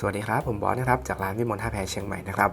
สวัสดีครับ ผมบอสนะครับจากร้านวิมลท่าแพเชียงใหม่นะครับ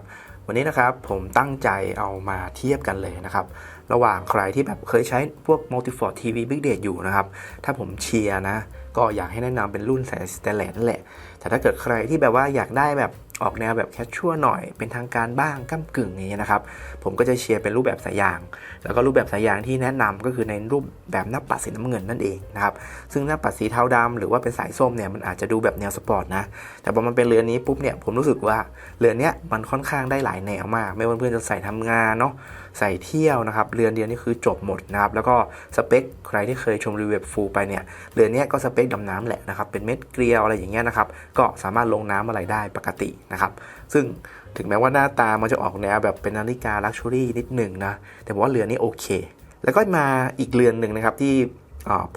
วันนี้นะครับผมตั้งใจเอามาเทียบกันเลยนะครับ ระหว่างใครที่แบบเคยใช้พวก Multifort TV Big Date อยู่นะครับ ถ้าผมเชียร์นะ ก็อยากให้แนะนำเป็นรุ่นสายสเตนเลสนั่นแหละ แต่ถ้าเกิดใครที่แบบว่าอยากได้แบบ ออกแนวแบบแคชชัวหน่อย เป็นทางการบ้างก้ากึ่งอย่างเงี้ยนะครับ ผมก็จะเชียร์เป็นรูปแบบสายยาง แล้วก็รูปแบบสายยางที่แนะนำก็คือในรูปแบบหน้าปัดสีน้ำเงินนั่นเองนะครับ ซึ่งหน้าปัดสีเทาดำหรือว่าเป็นสายส้มเนี่ยมันอาจจะดูแบบแนวสปอร์ตนะ แต่พอมันเป็นเรือนนี้ปุ๊บเนี่ยผมรู้สึกว่าเรือนเนี้ยมันค่อนข้างได้หลายแนวมาก ไม่ว่าเพื่อนจะใส่ทำงานเนาะ ใส่เที่ยวนะครับเรือนเดียวนี่คือจบหมดนะครับแล้วก็สเปคใครที่เคยชมรีวิวฟูลไปเนี่ยเรือนเนี้ยก็สเปคดำน้ำแหละนะครับเป็นเม็ดเกลียวอะไรอย่างเงี้ยนะครับก็สามารถลงน้ำอะไรได้ปกตินะครับซึ่งถึงแม้ว่าหน้าตามันจะออกแนวแบบเป็นนาฬิกาลักชัวรี่นิดหนึ่งนะแต่ว่าเรือนนี้โอเค แล้วก็มาอีกเรือนหนึ่งนะครับที่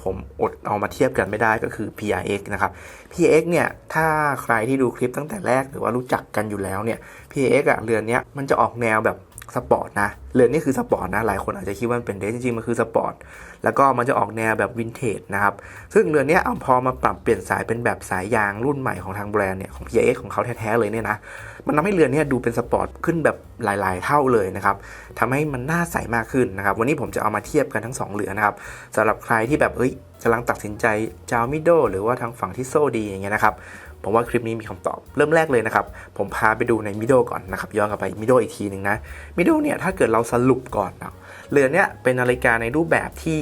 ผมอดเอามาเทียบกันไม่ได้ก็คือ PRX นะครับ PRX เนี่ยถ้าใครที่ดูคลิปตั้งแต่แรกหรือว่ารู้จักกันอยู่แล้วเนี่ย PRX อะเรือนเนี้ยมันจะออกแนวแบบ สปอร์ตนะเรือนนี้คือสปอร์ตนะ หลายคนอาจจะคิดว่ามันเป็นเดสจริงๆ มันคือสปอร์ต แล้วก็มันจะออกแนวแบบวินเทจนะครับ ซึ่งเรือนนี้เอาพอมาปรับเปลี่ยนสายเป็นแบบสายยางรุ่นใหม่ของทางแบรนด์เนี่ยของ PX ของเขาแท้ๆเลยเนี่ยนะ มันทำให้เรือนนี้ดูเป็นสปอร์ตขึ้นแบบหลายๆ เท่าเลยนะครับทำให้มันน่าใสมากขึ้นนะครับ วันนี้ผมจะเอามาเทียบกันทั้ง 2 เรือนนะครับสำหรับใครที่แบบเอ้ยกำลังตัดสินใจจะเอามิโดหรือว่าทางฝั่งที่โซ่ดีอย่างเงี้ยนะครับ ผมว่าคลิปนี้มีคำตอบ เริ่มแรกเลยนะครับ ผมพาไปดูในมิโดก่อนนะครับ ย้อนกลับไปมิโดอีกทีหนึ่งนะมิโดเนี่ยถ้าเกิดเราสรุปก่อนเนาะเรือนเนี้ยเป็นนาฬิกาในรูปแบบที่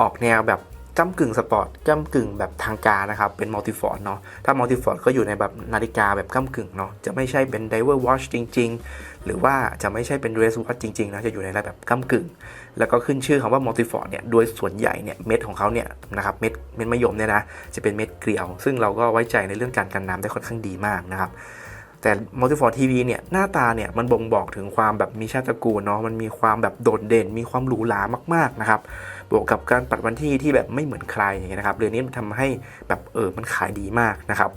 ออกแนวแบบ จ้ำกึ่งสปอร์ตจ้ำกึ่งแบบทางการนะครับ เป็นมัลติฟอร์ดเนาะ ถ้ามัลติฟอร์ดก็อยู่ในแบบนาฬิกาแบบก้ากึ่งเนาะ จะไม่ใช่เป็นไดเวอร์วอชจริง ๆ หรือว่าจะไม่ใช่เป็นเรสวอชจริง ๆ นะ จะอยู่ในระดับแบบก้ากึ่ง แล้วก็ขึ้นชื่อคำว่ามัลติฟอร์ดเนี่ย โดยส่วนใหญ่เนี่ย เม็ดของเขาเนี่ยนะครับ เม็ดเม็ดมะยมเนี่ยนะ จะเป็นเม็ดเกลียว ซึ่งเราก็ไว้ใจในเรื่องการกันน้ำได้ค่อนข้างดีมากนะครับแต่ Multifort TV เนี่ยหน้าตาเนี่ยมันบ่งบอกถึงความแบบมีชาติตระกูลเนาะมันมีความแบบโดดเด่น มีความหรูหรามากๆนะครับ บวกกับการปัดวันที่ที่แบบไม่เหมือนใครอย่างเงี้ยนะครับเรืองนี้มันทำให้แบบเออมันขายดีมากนะครับ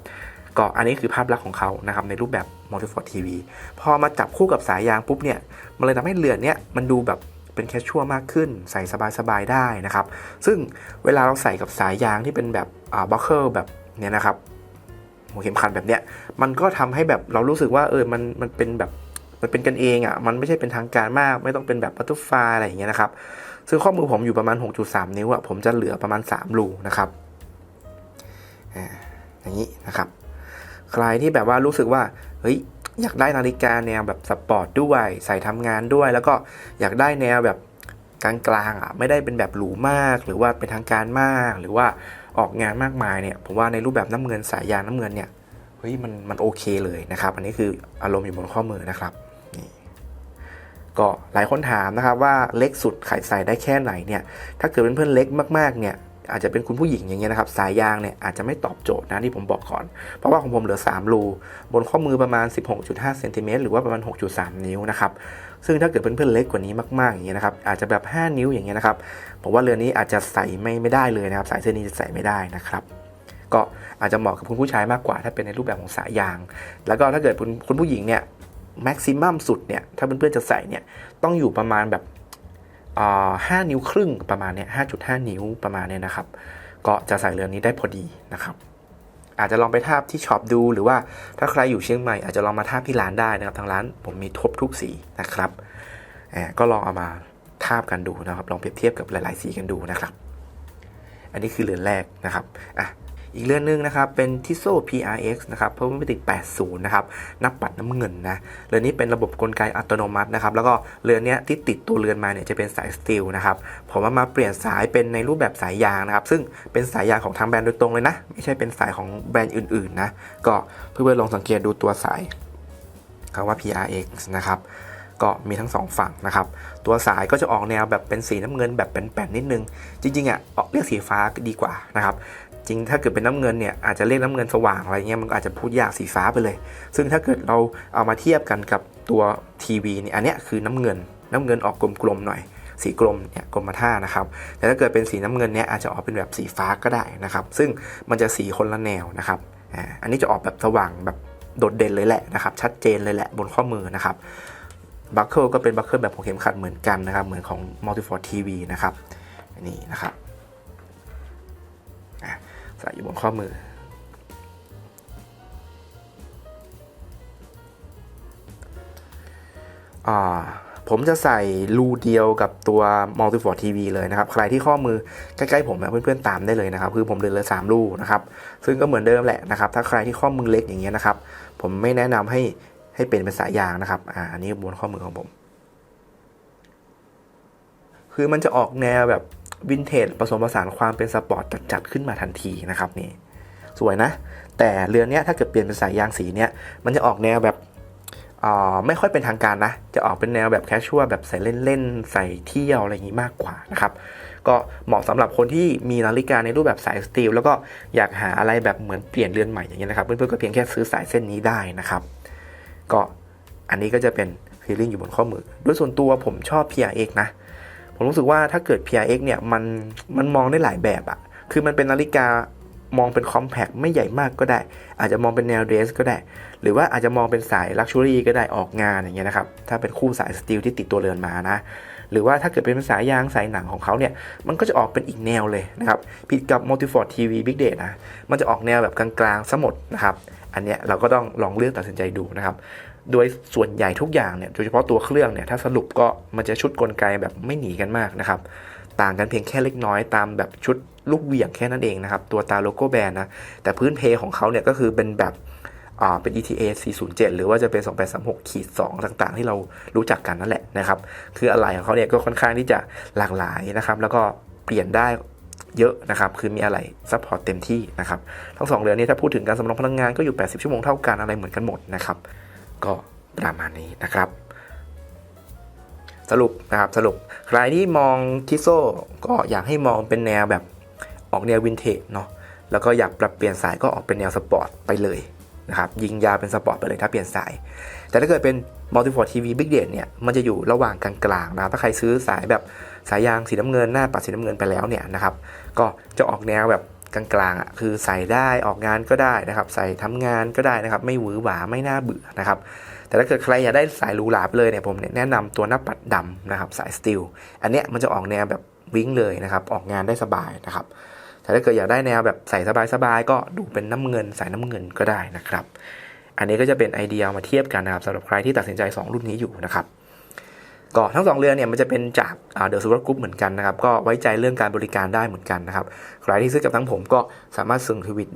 ก็อันนี้คือภาพลักษณ์ของเขานะครับในรูปแบบ Multifort TV พอมาจับคู่กับสายยางปุ๊บเนี่ยมันเลยทำให้เรือนเนี้ยมันดูแบบเป็นแคชชัวมากขึ้น ใส่สบายๆได้นะครับ ซึ่งเวลาเราใส่กับสายยางที่เป็นแบบอ่าบัคเกิลแบบเนี่ยนะครับหัวเข็มขัดแบบเนี้ยมันก็ทำให้แบบเรารู้สึกว่าเออมันมันเป็นแบบ มันเป็นกันเองอะ่ะ มันไม่ใช่เป็นทางการมาก ไม่ต้องเป็นแบบบัตเตอร์ฟลายอะไรอย่างเงี้ยนะครับ ซึ่งข้อมือผมอยู่ประมาณ 6.3 นิ้วอะ่ะ ผมจะเหลือประมาณ 3 รูนะครับอย่างนี้นะครับ ใครที่แบบว่ารู้สึกว่า เฮ้ย อยากได้นาฬิกาแนวแบบสปอร์ตด้วย ใส่ทำงานด้วย แล้วก็อยากได้แนวแบบกลางๆอะ ไม่ได้เป็นแบบหรูมาก หรือว่าเป็นทางการมาก หรือว่าออกงานมากมายเนี่ย ผมว่าในรูปแบบน้ำเงินสายยางน้ำเงินเนี่ย เฮ้ย มัน มันโอเคเลยนะครับ อันนี้คืออารมณ์อยู่บนข้อมือนะครับ ก็หลายคนถามนะครับว่าเล็กสุดขายใส่ได้แค่ไหนเนี่ยถ้าเกิดเป็นเพื่อนเล็กมากๆเนี่ยอาจจะเป็นคุณผู้หญิงอย่างเงี้ยนะครับสายยางเนี่ยอาจจะไม่ตอบโจทย์นะที่ผมบอกก่อน เพราะว่าของผมเหลือ 3 รู บนข้อมือประมาณ 16.5เซนติเมตรหรือว่าประมาณ 6.3 นิ้วนะครับซึ่งถ้าเกิดเพื่อนๆเล็กกว่านี้มากๆอย่างเงี้ยนะครับอาจจะแบบ 5 นิ้วอย่างเงี้ยนะครับผมว่าเรือนนี้อาจจะใส่ไม่ไม่ได้เลยนะครับสายเส้นนี้จะใส่ไม่ได้นะครับก็อาจจะเหมาะกับคุณผู้ชายมากกว่า ถ้าเป็นในรูปแบบของสายยาง แล้วก็ถ้าเกิดคุณคุณผู้หญิงเนี่ย แม็กซิมัมสุดเนี่ย ถ้าเพื่อนๆจะใส่เนี่ย ต้องอยู่ประมาณแบบห้านิ้วครึ่งประมาณเนี้ยห้าจุดห้านิ้วประมาณเนี้ยนะครับ ก็จะใส่เรือนนี้ได้พอดีนะครับ อาจจะลองไปทาบที่ช็อปดู หรือว่าถ้าใครอยู่เชียงใหม่อาจจะลองมาทาบที่ร้านได้นะครับ ทางร้านผมมีทบทุกสีนะครับแอบก็ลองเอามาทาบกันดูนะครับ ลองเปรียบเทียบกับหลาย ๆ สีกันดูนะครับ อันนี้คือเรือนแรกนะครับ อะ อีกเรื่อนหนึงนะครับเป็นทิโซ PRX นะครับเพราะมันเป็นติด80 นะครับ นับปัดน้ำเงินนะเรือนนี้เป็นระบบกลไกอัตโนมัตินะครับ แล้วก็เรือนนี้ที่ติดตัวเรือนมาเนี่ยจะเป็นสายสตีลนะครับ ผมเอามาเปลี่ยนสายเป็นในรูปแบบสายยางนะครับ ซึ่งเป็นสายยางของทางแบรนด์โดยตรงเลยนะ ไม่ใช่เป็นสายของแบรนด์อื่นๆนะ ก็เพื่อนๆลองสังเกตดูตัวสายคำว่า PRX นะครับก็มีทั้งสองฝั่งนะครับ ตัวสายก็จะออกแนวแบบเป็นสีน้ำเงินแบบแป่นๆนิดนึง จริงๆอะออกเรียกสีฟ้าดีกว่านะครับ จริงถ้าเกิดเป็นน้ำเงินเนี่ยอาจจะเรียกน้ำเงินสว่างอะไรเงี้ยมันอาจจะพูดยากสีฟ้าไปเลย ซึ่งถ้าเกิดเราเอามาเทียบกันกับตัวทีวีเนี่ยอันเนี้ยคือน้ำเงิน น้ำเงินออกกลมๆหน่อย สีกลมเนี่ยกรมท่านะครับ แต่ถ้าเกิดเป็นสีน้ำเงินเนี่ยอาจจะออกเป็นแบบสีฟ้าก็ได้นะครับ ซึ่งมันจะสีคนละแนวนะครับอ่าอันนี้จะออกแบบสว่างแบบโดดเด่นเลยแหละนะครับ ชัดเจนเลยแหละบนข้อมือนะครับบัคเกิลก็เป็นบัคเกิลแบบหัวเข็มขัดเหมือนกันนะครับ เหมือนของ Multifort TV นะครับนนี้นะครับ ใส่อยู่บนข้อมือ ผมจะใส่รูเดียวกับตัว Multifort TV เลยนะครับ ใครที่ข้อมือใกล้ๆผมนะเพื่อนๆตามได้เลยนะครับ คือผมเดินเลยสามรูนะครับ ซึ่งก็เหมือนเดิมแหละนะครับ ถ้าใครที่ข้อมือเล็กอย่างเงี้ยนะครับ ผมไม่แนะนำให้ให้เป็นเป็นสายยางนะครับ อ่านี่บนข้อมือของผม คือมันจะออกแนวแบบ วินเทจผสมผสานความเป็นสปอร์ตจัดๆขึ้นมาทันทีนะครับนี่สวยนะ แต่เรือนเนี้ยถ้าเกิดเปลี่ยนเป็นสายยางสีเนี้ยมันจะออกแนวแบบไม่ค่อยเป็นทางการนะ จะออกเป็นแนวแบบแคชชัวแบบใส่เล่นๆ ใส่เที่ยวอะไรอย่างนี้มากกว่านะครับ ก็เหมาะสำหรับคนที่มีนาฬิกาในรูปแบบสายสตีลแล้วก็อยากหาอะไรแบบเหมือนเปลี่ยนเรือนใหม่อย่างเงี้ยนะครับ เพื่อนๆก็เพียงแค่ซื้อสายเส้นนี้ได้นะครับ ก็อันนี้ก็จะเป็นฟีลลิ่งอยู่บนข้อมือโดยส่วนตัวผมชอบ PRX นะ ผมรู้สึกว่าถ้าเกิด PRX เนี่ยมันมันมองได้หลายแบบอะคือมันเป็นนาฬิกามองเป็นคอมแพคไม่ใหญ่มากก็ได้ อาจจะมองเป็นแนวเดรสก็ได้ หรือว่าอาจจะมองเป็นสายลักชัวรี่ก็ได้ออกงานอย่างเงี้ยนะครับ ถ้าเป็นคู่สายสตีลที่ติดตัวเรือนมานะ หรือว่าถ้าเกิดเป็นสายยางสายหนังของเขาเนี่ย มันก็จะออกเป็นอีกแนวเลยนะครับ ผิดกับ Multifort TV Big Date นะ มันจะออกแนวแบบกลางๆซะหมดนะครับ อันเนี้ยเราก็ต้องลองเลือกตัดสินใจดูนะครับ โดยส่วนใหญ่ทุกอย่างเนี่ยโดยเฉพาะตัวเครื่องเนี่ยถ้าสรุปก็มันจะชุดกลไกแบบไม่หนีกันมากนะครับ ต่างกันเพียงแค่เล็กน้อยตามแบบชุดลูกเหวี่ยงแค่นั้นเองนะครับ ตัวตาโลโก้แบรนด์นะแต่พื้นเพของเขาเนี่ยก็คือเป็นแบบอ่าเป็น ETA 407 หรือว่าจะเป็น 2836ขีด2ต่างๆ ที่เรารู้จักกันนั่นแหละนะครับ คืออะไรของเขาเนี่ยก็ค่อนข้างที่จะหลากหลายนะครับ แล้วก็เปลี่ยนได้เยอะนะครับ คือมีอะไรซัพพอร์ตเต็มที่นะครับ ทั้งสองเรือนี้ถ้าพูดถึงการสำรองพลังงานก็อยู่ 80 ชั่วโมงเท่ากันอะไรเหมือนกันหมดนะครับ ก็ประมาณนี้นะครับ สรุปนะครับสรุปใครที่มองทิโซก็อยากให้มองเป็นแนวแบบออกแนววินเทจเนาะแล้วก็อยากปรับเปลี่ยนสายก็ออกเป็นแนวสปอร์ตไปเลยนะครับยิงยาเป็นสปอร์ตไปเลยถ้าเปลี่ยนสาย แต่ถ้าเกิดเป็น Multifort TV Big Date เนี่ยมันจะอยู่ระหว่างกลางๆนะถ้าใครซื้อสายแบบสายยางสีน้ำเงินหน้าปัดสีน้ำเงินไปแล้วเนี่ยนะครับก็จะออกแนวแบบ กลางๆอะคือใส่ได้ออกงานก็ได้นะครับ ใส่ทำงานก็ได้นะครับ ไม่หวือหวาไม่น่าเบื่อนะครับ แต่ถ้าเกิดใครอยากได้สายหรูหราไปเลยเนี่ยผมแนะนำตัวหน้าปัดดำนะครับ สายสตีลอันเนี้ยมันจะออกแนวแบบวิ่งเลยนะครับ ออกงานได้สบายนะครับ แต่ถ้าเกิดอยากได้แนวแบบใส่สบายๆก็ดูเป็นน้ำเงินสายน้ำเงินก็ได้นะครับ อันนี้ก็จะเป็นไอเดียมาเทียบกันนะครับสำหรับใครที่ตัดสินใจ 2 รุ่นนี้อยู่นะครับ ก็ทั้งสองเรือเนี่ยมันจะเป็นจากเดอะซูเปอร์กรุ๊ปเหมือนกันนะครับ ก็ไว้ใจเรื่องการบริการได้เหมือนกันนะครับ ใครที่ซื้อกับทั้งผมก็สามารถส่งทวิต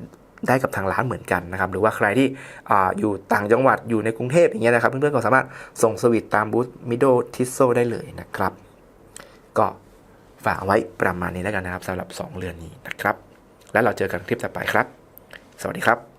ได้กับทางร้านเหมือนกันนะครับ หรือว่าใครที่ออยู่ต่างจังหวัดอยู่ในกรุงเทพอย่างเงี้ยนะครับ เพื่อนๆก็สามารถส่งสวิตตามบูธมิโดทิโซได้เลยนะครับ ก็ฝากไว้ประมาณนี้แล้วกันนะครับสำหรับ 2 เรือนนี้นะครับ แล้วเราเจอกันคลิปต่อไปครับ สวัสดีครับ